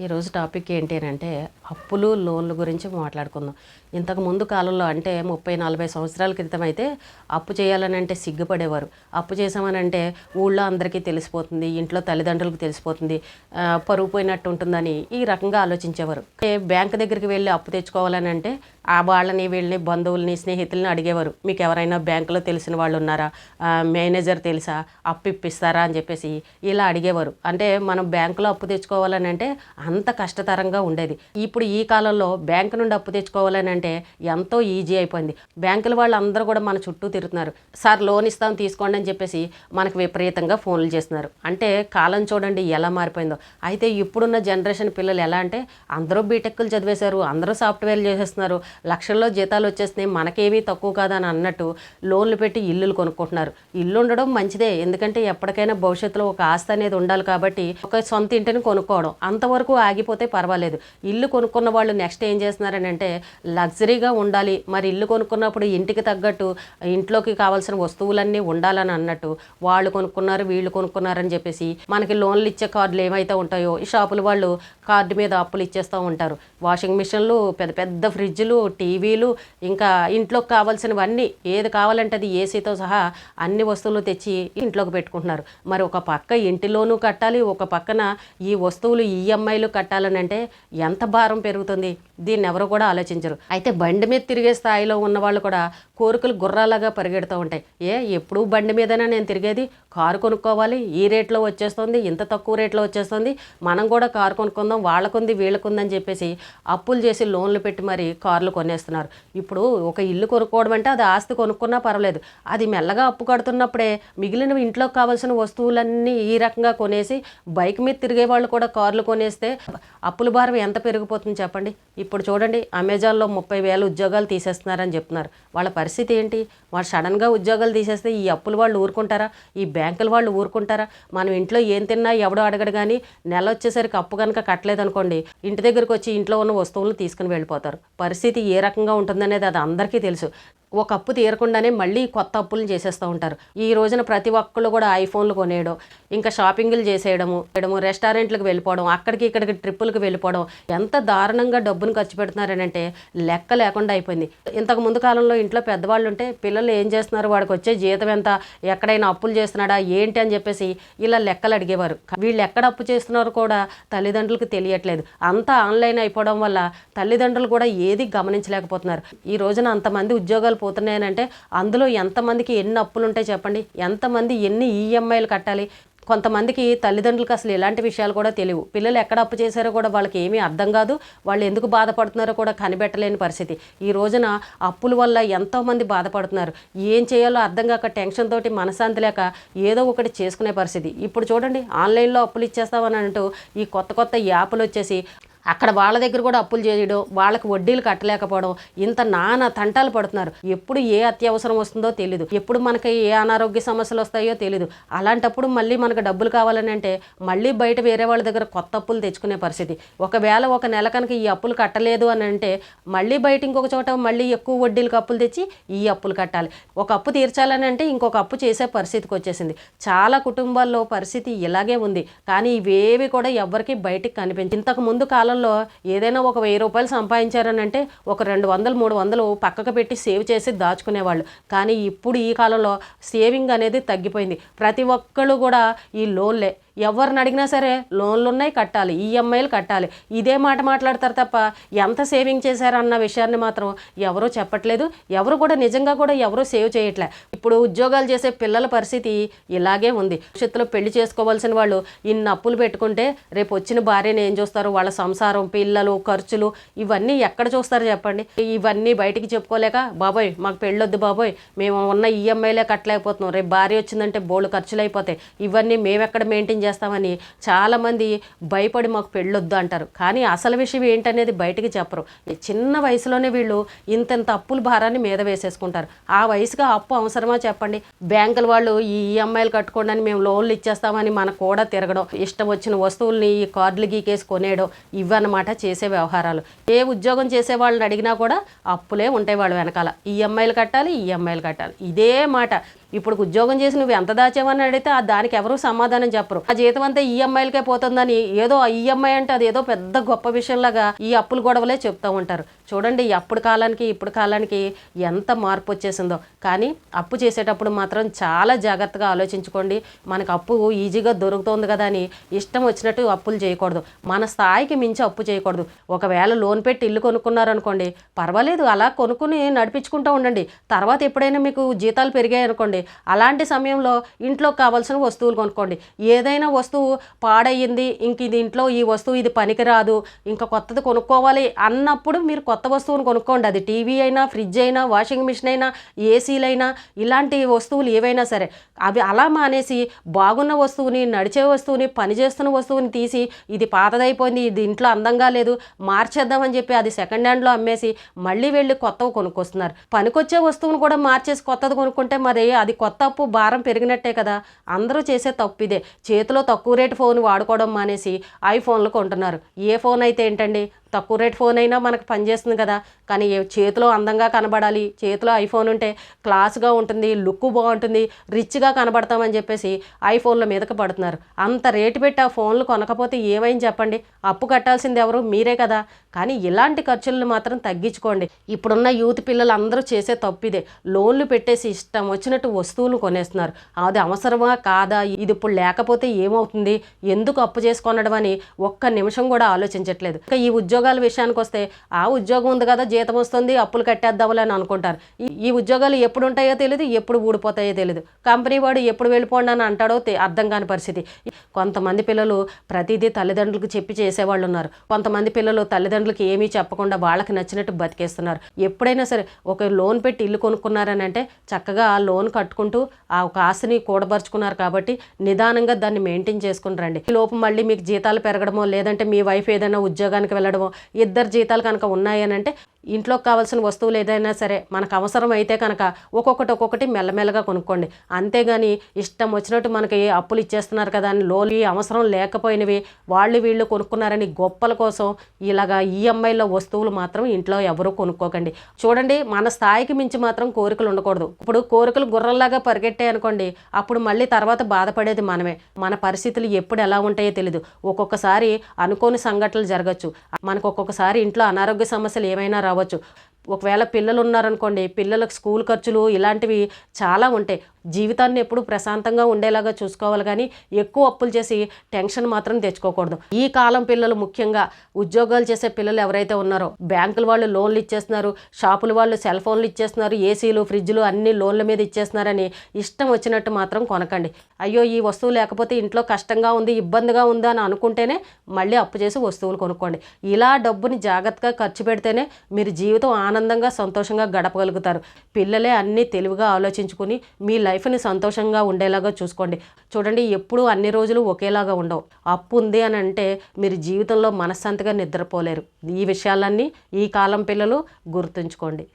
ఈరోజు టాపిక్ ఏంటి అని అంటే అప్పులు లోన్ల గురించి మాట్లాడుకుందాం. ఇంతకు ముందు కాలంలో అంటే ముప్పై నలభై సంవత్సరాల క్రితం అయితే అప్పు చేయాలని అంటే సిగ్గుపడేవారు. అప్పు చేసామనంటే ఊళ్ళో అందరికీ తెలిసిపోతుంది ఇంట్లో తల్లిదండ్రులకు తెలిసిపోతుంది ఆ, పరువు పోయినట్టు ఉంటుందని ఈ రకంగా ఆలోచించేవారు. బ్యాంక్ దగ్గరికి వెళ్ళి అప్పు తెచ్చుకోవాలని అంటే ఆ వాళ్ళని వీళ్ళని బంధువుల్ని స్నేహితుల్ని అడిగేవారు. మీకు ఎవరైనా బ్యాంకులో తెలిసిన వాళ్ళు ఉన్నారా? మేనేజర్ తెలుసా? అప్పు ఇప్పిస్తారా? అని చెప్పేసి ఇలా అడిగేవారు. అంటే మనం బ్యాంకులో అప్పు తెచ్చుకోవాలని అంటే అంత కష్టతరంగా ఉండేది. ఇప్పుడు ఈ కాలంలో బ్యాంకు నుండి అప్పు తెచ్చుకోవాలని అంటే ఎంతో ఈజీ అయిపోయింది. బ్యాంకుల వాళ్ళు అందరూ కూడా మన చుట్టూ తిరుగుతున్నారు. సార్ లోన్ ఇస్తాం తీసుకోండి అని చెప్పేసి మనకు విపరీతంగా ఫోన్లు చేస్తున్నారు. అంటే కాలం చూడండి ఎలా మారిపోయిందో. అయితే ఇప్పుడున్న జనరేషన్ పిల్లలు ఎలా అంటే అందరూ బీటెక్లు చదివేశారు అందరూ సాఫ్ట్వేర్లు చేసేస్తున్నారు. లక్షల్లో జీతాలు వచ్చేస్తున్నాయి మనకేమీ తక్కువ కాదని అన్నట్టు లోన్లు పెట్టి ఇల్లులు కొనుక్కుంటున్నారు. ఇల్లు ఉండడం మంచిదే ఎందుకంటే ఎప్పటికైనా భవిష్యత్తులో ఒక ఆస్తి అనేది ఉండాలి కాబట్టి ఒక సొంత ఇంటిని కొనుక్కోవడం. అంతవరకు ఆగిపోతే పర్వాలేదు. ఇల్లు కొనుక్కున్న వాళ్ళు నెక్స్ట్ ఏం చేస్తున్నారని అంటే లగ్జరీగా ఉండాలి. మరి ఇల్లు కొనుక్కున్నప్పుడు ఇంటికి తగ్గట్టు ఇంట్లోకి కావాల్సిన వస్తువులన్నీ ఉండాలని అన్నట్టు వాళ్ళు కొనుక్కున్నారు వీళ్ళు కొనుక్కున్నారని చెప్పేసి మనకి లోన్లు ఇచ్చే కార్డులు ఏమైతే ఉంటాయో ఈ షాపుల వాళ్ళు కార్డు మీద అప్పులు ఇచ్చేస్తూ ఉంటారు. వాషింగ్ మిషన్లు పెద్ద పెద్ద ఫ్రిడ్జ్లు టీవీలు ఇంకా ఇంట్లోకి కావాల్సినవన్నీ ఏది కావాలంటే అది ఏసీతో సహా అన్ని వస్తువులు తెచ్చి ఇంట్లోకి పెట్టుకుంటున్నారు. మరి ఒక పక్క ఇంటిలోనూ కట్టాలి ఒక పక్కన ఈ వస్తువులు ఈఎంఐలు కట్టాలని అంటే ఎంత భారం పెరుగుతుంది? దీన్ని ఎవరు కూడా ఆలోచించరు. అయితే బండి మీద తిరిగే స్థాయిలో ఉన్న వాళ్ళు కూడా కోరికలు గుర్రాలాగా పరిగెడుతూ ఉంటాయి. ఏ ఎప్పుడూ బండి మీదనే నేను తిరిగేది? కారు కొనుక్కోవాలి ఈ రేట్లో వచ్చేస్తుంది ఇంత తక్కువ రేట్లో వచ్చేస్తుంది మనం కూడా కారు కొనుక్కుందాం వాళ్ళకుంది వీళ్ళకుందని చెప్పేసి అప్పులు చేసి లోన్లు పెట్టి మరి కార్లు కొనేస్తున్నారు. ఇప్పుడు ఒక ఇల్లు కొనుక్కోవడం అంటే అది ఆస్తి కొనుక్కున్నా పర్వాలేదు. అది మెల్లగా అప్పు కడుతున్నప్పుడే మిగిలిన ఇంట్లోకి కావాల్సిన వస్తువులన్నీ ఈ రకంగా కొనేసి బైక్ మీద తిరిగే వాళ్ళు కూడా కార్లు కొనేస్తే అప్పుల భారం ఎంత పెరిగిపోతుంది చెప్పండి? ఇప్పుడు చూడండి అమెజాన్లో ముప్పై వేల ఉద్యోగాలు తీసేస్తున్నారని చెప్తున్నారు. వాళ్ళ పరిస్థితి ఏంటి? వాళ్ళు సడన్గా ఉద్యోగాలు తీసేస్తే ఈ అప్పులు వాళ్ళు ఊరుకుంటారా? ఈ బ్యాంకుల వాళ్ళు ఊరుకుంటారా? మనం ఇంట్లో ఏం తిన్నా ఎవడో అడగడు కానీ నెల వచ్చేసరికి అప్పు కనుక కట్టలేదనుకోండి ఇంటి దగ్గరికి వచ్చి ఇంట్లో ఉన్న వస్తువులను తీసుకుని వెళ్ళిపోతారు. పరిస్థితి ఏ రకంగా ఉంటుందనేది అది అందరికీ తెలుసు. ఒక అప్పు తీరకుండానే మళ్ళీ కొత్త అప్పులు చేసేస్తూ ఉంటారు. ఈ రోజున ప్రతి ఒక్కళ్ళు కూడా ఐఫోన్లు కొనేయడం ఇంకా షాపింగ్లు చేసేయడము చేయడము రెస్టారెంట్లకు వెళ్ళిపోవడం అక్కడికి ఇక్కడికి ట్రిప్పులకు వెళ్ళిపోవడం ఎంత దారుణంగా డబ్బును ఖర్చు పెడుతున్నారనంటే లెక్క లేకుండా అయిపోయింది. ఇంతకు ముందు కాలంలో ఇంట్లో పెద్దవాళ్ళు ఉంటే పిల్లలు ఏం చేస్తున్నారు? వాడికి వచ్చే జీతం ఎంత? ఎక్కడైనా అప్పులు చేస్తున్నాడా? ఏంటి అని చెప్పేసి ఇలా లెక్కలు అడిగేవారు. వీళ్ళు ఎక్కడ అప్పు చేస్తున్నారో కూడా తల్లిదండ్రులకు తెలియట్లేదు. అంతా ఆన్లైన్ అయిపోవడం వల్ల తల్లిదండ్రులు కూడా ఏది గమనించలేకపోతున్నారు. ఈ రోజున అంతమంది ఉద్యోగాలు పోతున్నాయనంటే అందులో ఎంతమందికి ఎన్ని అప్పులు ఉంటాయి చెప్పండి? ఎంతమంది ఎన్ని ఈఎంఐలు కట్టాలి? కొంతమందికి తల్లిదండ్రులకు అసలు ఇలాంటి విషయాలు కూడా తెలియవు. పిల్లలు ఎక్కడ అప్పు చేశారో కూడా వాళ్ళకి ఏమీ అర్థం కాదు. వాళ్ళు ఎందుకు బాధపడుతున్నారో కూడా కనిపెట్టలేని పరిస్థితి. ఈ రోజున అప్పుల వల్ల ఎంతోమంది బాధపడుతున్నారు. ఏం చేయాలో అర్థం కాక టెన్షన్ తోటి మనశాంతి లేక ఏదో ఒకటి చేసుకునే పరిస్థితి. ఇప్పుడు చూడండి ఆన్లైన్లో అప్పులు ఇచ్చేస్తామని అంటూ ఈ కొత్త కొత్త యాప్లు వచ్చేసి అక్కడ వాళ్ళ దగ్గర కూడా అప్పులు చేయడం వాళ్ళకి వడ్డీలు కట్టలేకపోవడం ఇంత నానా తంటాలు పడుతున్నారు. ఎప్పుడు ఏ అత్యవసరం వస్తుందో తెలియదు ఎప్పుడు మనకి ఏ అనారోగ్య సమస్యలు వస్తాయో తెలియదు అలాంటప్పుడు మళ్ళీ మనకు డబ్బులు కావాలని అంటే మళ్ళీ బయట వేరే వాళ్ళ దగ్గర కొత్త అప్పులు తెచ్చుకునే పరిస్థితి. ఒకవేళ ఒక నెల కనుక ఈ అప్పులు కట్టలేదు అని అంటే మళ్ళీ బయట ఇంకొక చోట మళ్ళీ ఎక్కువ వడ్డీలకు అప్పులు తెచ్చి ఈ అప్పులు కట్టాలి. ఒక అప్పు తీర్చాలని అంటే ఇంకొక అప్పు చేసే పరిస్థితికి వచ్చేసింది. చాలా కుటుంబాల్లో పరిస్థితి ఇలాగే ఉంది. కానీ ఇవేవి కూడా ఎవరికి బయటికి కనిపించి ఇంతకు ముందు కాలం కాలంలో ఏదైనా ఒక వెయ్యి రూపాయలు సంపాదించారని అంటే ఒక రెండు వందలు మూడు వందలు పక్కకు పెట్టి సేవ్ చేసి దాచుకునేవాళ్ళు. కానీ ఇప్పుడు ఈ కాలంలో సేవింగ్ అనేది తగ్గిపోయింది. ప్రతి ఒక్కళ్ళు కూడా ఈ లోన్లే. ఎవరిని అడిగినా సరే లోన్లు ఉన్నాయి కట్టాలి ఈఎంఐలు కట్టాలి. ఇదే మాట మాట్లాడతారు తప్ప ఎంత సేవింగ్ చేశారన్న విషయాన్ని మాత్రం ఎవరూ చెప్పట్లేదు. ఎవరు కూడా నిజంగా కూడా ఎవరూ సేవ్ చేయట్లే. ఇప్పుడు ఉద్యోగాలు చేసే పిల్లల పరిస్థితి ఇలాగే ఉంది. భవిష్యత్తులో పెళ్ళి చేసుకోవాల్సిన వాళ్ళు ఇన్ని అప్పులు పెట్టుకుంటే రేపు వచ్చిన భార్యను ఏం చూస్తారు? వాళ్ళ సంసారం పిల్లలు ఖర్చులు ఇవన్నీ ఎక్కడ చూస్తారు చెప్పండి? ఇవన్నీ బయటికి చెప్పుకోలేక బాబోయ్ మాకు పెళ్ళొద్దు బాబోయ్ మేము ఉన్న ఈఎంఐలే కట్టలేకపోతున్నాం. రేపు భార్య వచ్చిందంటే బోళ్ళు ఖర్చులు అయిపోతాయి. ఇవన్నీ మేము ఎక్కడ మెయింటైన్ చేస్తామని చాలామంది భయపడి మాకు పెళ్ళొద్దు అంటారు. కానీ అసలు విషయం ఏంటనేది బయటకు చెప్పరు. చిన్న వయసులోనే వీళ్ళు ఇంతెంత అప్పుల భారాన్ని మీద వేసేసుకుంటారు. ఆ వయసుగా అప్పు అవసరమా చెప్పండి? బ్యాంకుల వాళ్ళు ఈ ఈఎంఐలు కట్టుకోండి అని మేము లోన్లు ఇచ్చేస్తామని మనకు కూడా తిరగడం ఇష్టం వచ్చిన వస్తువుల్ని ఈ కార్డులు గీకేసి కొనేయడం ఇవన్నమాట చేసే వ్యవహారాలు. ఏ ఉద్యోగం చేసే వాళ్ళని అడిగినా కూడా అప్పులే ఉంటాయి వాళ్ళు వెనకాల. ఈఎంఐలు కట్టాలి ఈఎంఐలు కట్టాలి. ఇదే మాట. ఇప్పుడు ఉద్యోగం చేసి నువ్వు ఎంత దాచావని అడిగితే ఆ దానికి ఎవరు సమాధానం చెప్పరు. ఆ జీతం అంతా ఈఎంఐలకే పోతుందని ఏదో ఈఎంఐ అంటే అది ఏదో పెద్ద గొప్ప విషయంలాగా ఈ అప్పులు గొడవలే చెప్తూ ఉంటారు. చూడండి అప్పుడు కాలానికి ఇప్పుడు కాలానికి ఎంత మార్పు వచ్చేసిందో. కానీ అప్పు చేసేటప్పుడు మాత్రం చాలా జాగ్రత్తగా ఆలోచించుకోండి. మనకు అప్పు ఈజీగా దొరుకుతుంది కదా అని ఇష్టం వచ్చినట్టు అప్పులు చేయకూడదు. మన స్థాయికి మించి అప్పు చేయకూడదు. ఒకవేళ లోన్ పెట్టి ఇల్లు కొనుక్కున్నారనుకోండి పర్వాలేదు. అలా కొనుక్కుని నడిపించుకుంటూ ఉండండి. తర్వాత ఎప్పుడైనా మీకు జీతాలు పెరిగాయి అనుకోండి అలాంటి సమయంలో ఇంట్లో కావాల్సిన వస్తువులు కొనుక్కోండి. ఏదైనా వస్తువు పాడయ్యింది ఇంక ఇది ఇంట్లో ఈ వస్తువు ఇది పనికిరాదు ఇంకా కొత్తది కొనుక్కోవాలి అన్నప్పుడు మీరు కొత్త వస్తువును కొనుక్కోండి. అది టీవీ అయినా ఫ్రిడ్జ్ అయినా వాషింగ్ మిషన్ అయినా ఏసీలైనా ఇలాంటి వస్తువులు ఏవైనా సరే అవి అలా మానేసి బాగున్న వస్తువుని నడిచే వస్తువుని పనిచేస్తున్న వస్తువుని తీసి ఇది పాతదైపోయింది ఇది ఇంట్లో అందంగా లేదు మార్చేద్దామని చెప్పి అది సెకండ్ హ్యాండ్లో అమ్మేసి మళ్ళీ వెళ్ళి కొత్తవి కొనుక్కొస్తున్నారు. పనికొచ్చే వస్తువును కూడా మార్చేసి కొత్తది కొనుక్కుంటే మరి అది కొత్త అప్పు భారం పెరిగినట్టే కదా. అందరూ చేసే తప్పు ఇదే. చేతిలో తక్కువ రేటు ఫోన్ వాడుకోవడం మానేసి ఐఫోన్లు కొంటున్నారు. ఏ ఫోన్ అయితే ఏంటండి? తక్కువ రేట్ ఫోన్ అయినా మనకు పనిచేస్తుంది కదా. కానీ చేతిలో అందంగా కనబడాలి చేతిలో ఐఫోన్ ఉంటే క్లాస్గా ఉంటుంది లుక్ బాగుంటుంది రిచ్గా కనబడతామని చెప్పేసి ఐఫోన్ల మీదకి పడుతున్నారు. అంత రేటు పెట్టి ఆ ఫోన్లు కొనకపోతే ఏమైంది చెప్పండి? అప్పు కట్టాల్సింది ఎవరు? మీరే కదా. కానీ ఇలాంటి ఖర్చులను మాత్రం తగ్గించుకోండి. ఇప్పుడున్న యూత్ పిల్లలు అందరూ చేసే తప్పు ఇదే. లోన్లు పెట్టేసి ఇష్టం వచ్చినట్టు వస్తువులు కొనేస్తున్నారు. అది అవసరమా కాదా? ఇది ఇప్పుడు లేకపోతే ఏమవుతుంది? ఎందుకు అప్పు చేసుకొనడం అని ఒక్క నిమిషం కూడా ఆలోచించట్లేదు. ఇంకా ఈ ఉద్యోగాల విషయానికి వస్తే ఆ ఉద్యోగం ఉంది కదా జీతం వస్తుంది అప్పులు కట్టేద్దాంలే అని అనుకుంటారు. ఈ- ఈ ఉద్యోగాలు ఎప్పుడు ఉంటాయో తెలియదు ఎప్పుడు ఊడిపోతాయో తెలియదు కంపెనీ వాడు ఎప్పుడు వెళ్ళిపోండి అని అంటాడో అర్థం కాని పరిస్థితి. కొంతమంది పిల్లలు ప్రతిదీ తల్లిదండ్రులకు చెప్పి చేసేవాళ్ళు ఉన్నారు. కొంతమంది పిల్లలు తల్లిదండ్రులకి ఏమీ చెప్పకుండా వాళ్ళకి నచ్చినట్టు బతికేస్తున్నారు. ఎప్పుడైనా సరే ఒక లోన్ పెట్టి ఇల్లు కొనుక్కున్నారని అంటే చక్కగా ఆ లోన్ కట్టుకుంటూ ఆ ఒక ఆశని కూడబరుచుకున్నారు కాబట్టి నిదానంగా దాన్ని మెయింటైన్ చేసుకుని రండి. ఈ లోపు మళ్ళీ మీకు జీతాలు పెరగడమో లేదంటే మీ వైఫ్ ఏదైనా ఉద్యోగానికి వెళ్ళడమో ఇద్దరు జీతాలు కనుక ఉన్నాయని అంటే ఇంట్లోకి కావాల్సిన వస్తువులు ఏదైనా సరే మనకు అవసరం అయితే కనుక ఒక్కొక్కటి ఒక్కొక్కటి మెల్లమెల్లగా కొనుక్కోండి. అంతేగాని ఇష్టం వచ్చినట్టు మనకి అప్పులు ఇచ్చేస్తున్నారు కదా అని లోన్లు అవసరం లేకపోయినవి వాళ్ళు వీళ్ళు కొనుక్కున్నారని గొప్పల కోసం ఇలాగా ఈఎంఐలో వస్తువులు మాత్రం ఇంట్లో ఎవరూ కొనుక్కోకండి. చూడండి మన స్థాయికి మించి మాత్రం కోరికలు ఉండకూడదు. ఇప్పుడు కోరికలు గుర్రంలాగా పరిగెట్టాయి అనుకోండి అప్పుడు మళ్ళీ తర్వాత బాధపడేది మనమే. మన పరిస్థితులు ఎప్పుడు ఎలా ఉంటాయో తెలియదు ఒక్కొక్కసారి అనుకోని సంఘటనలు జరగచ్చు. మనకు ఒక్కొక్కసారి ఇంట్లో అనారోగ్య సమస్యలు ఏమైనా రావచ్చు. ఒకవేళ పిల్లలు ఉన్నారనుకోండి పిల్లలకు స్కూల్ ఖర్చులు ఇలాంటివి చాలా ఉంటాయి. జీవితాన్ని ఎప్పుడు ప్రశాంతంగా ఉండేలాగా చూసుకోవాలి కానీ ఎక్కువ అప్పులు చేసి టెన్షన్ మాత్రం తెచ్చుకోకూడదు. ఈ కాలం పిల్లలు ముఖ్యంగా ఉద్యోగాలు చేసే పిల్లలు ఎవరైతే ఉన్నారో బ్యాంకుల వాళ్ళు లోన్లు ఇచ్చేస్తున్నారు షాపుల వాళ్ళు సెల్ ఫోన్లు ఇచ్చేస్తున్నారు ఏసీలు ఫ్రిడ్జ్లు అన్ని లోన్ల మీద ఇచ్చేస్తున్నారని ఇష్టం వచ్చినట్టు మాత్రం కొనకండి. అయ్యో ఈ వస్తువు లేకపోతే ఇంట్లో కష్టంగా ఉంది ఇబ్బందిగా ఉంది అని అనుకుంటేనే మళ్ళీ అప్పు చేసి వస్తువులు కొనుక్కోండి. ఇలా డబ్బుని జాగ్రత్తగా ఖర్చు పెడితేనే మీరు జీవితం ఆనందంగా సంతోషంగా గడపగలుగుతారు. పిల్లలే అన్నీ తెలివిగా ఆలోచించుకుని మీ లైఫ్ని సంతోషంగా ఉండేలాగా చూసుకోండి. చూడండి ఎప్పుడూ అన్ని రోజులు ఒకేలాగా ఉండవు. అప్పు ఉంది అని అంటే మీరు జీవితంలో మనశ్శాంతిగా నిద్రపోలేరు. ఈ విషయాలన్నీ ఈ కాలం పిల్లలు గుర్తుంచుకోండి.